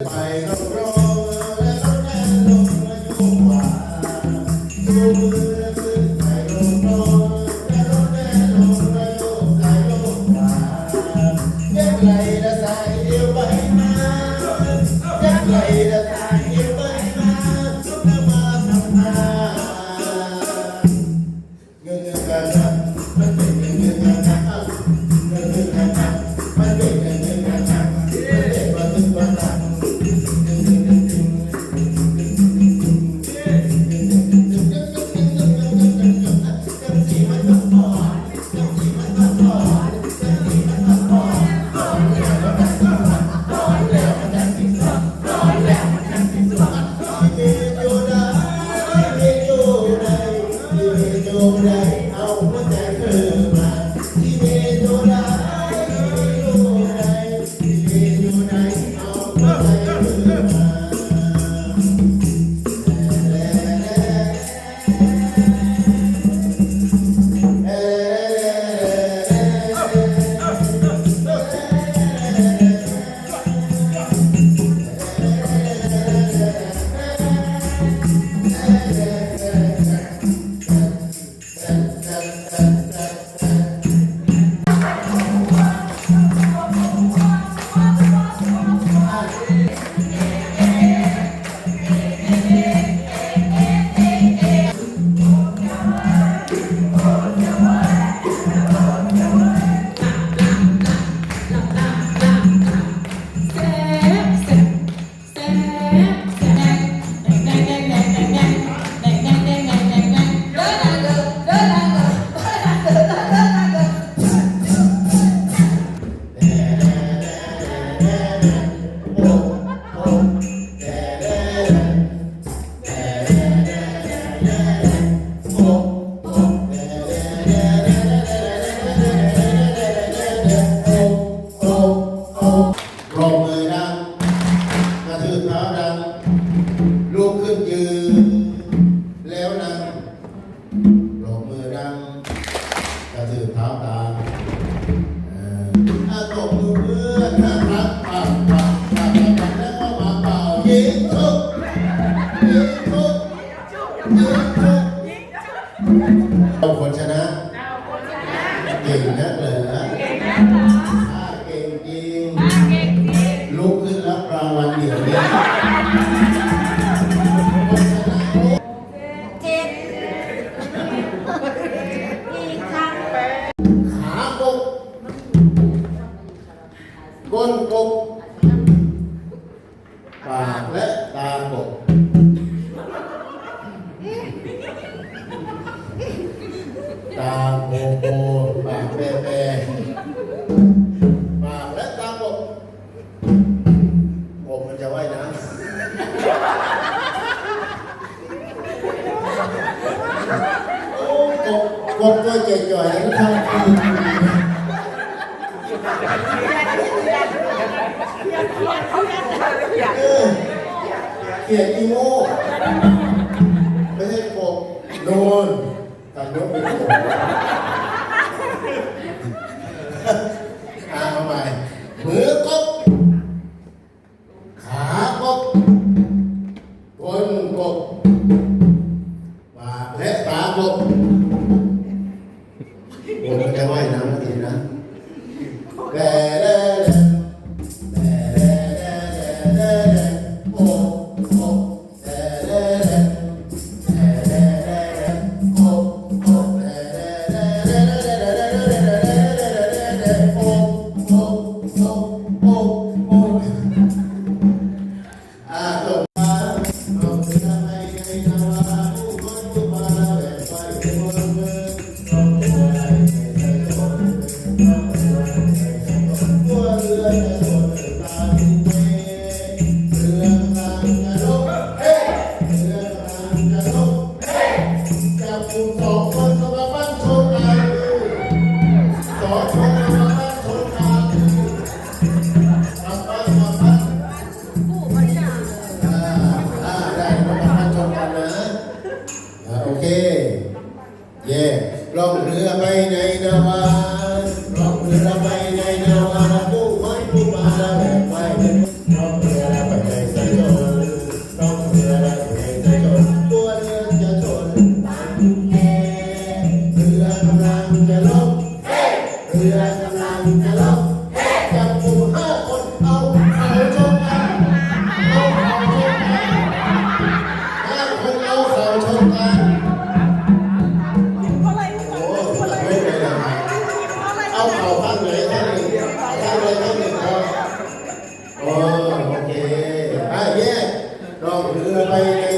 ไปรอบรอบและรถแล่นลงมาอยู่ขวาดูมือขึ้นไปรอบรอบและรถแล่นลงมาอยู่ซ้ายลงขวาแยกไหลและสายเดียวไปมาแยกไหลและสาย เอาคนชนะเก่งนักเหรอถ้าเก่งจริงลุกขึ้นรับรางวัลเดี๋ยวนี้เจ็ดอีกครั้งขากบก้นปก ตาโบโบปากแบแบปากและตากบกบมันจะว่ายน้ำโอ้กบกบตัวจ่อยๆทั้งทั้งคืนเออเขียนอีโม่ไม่ใช่กบโดน แต่ยกเป็นกบอ่าเอาใหม่มือกบขากบก้นกบปากและตากบโอ้มันจะว่ายน้ำทีนะ ล่องเรือไปในนาวาล่องเรือไปในนาวา เ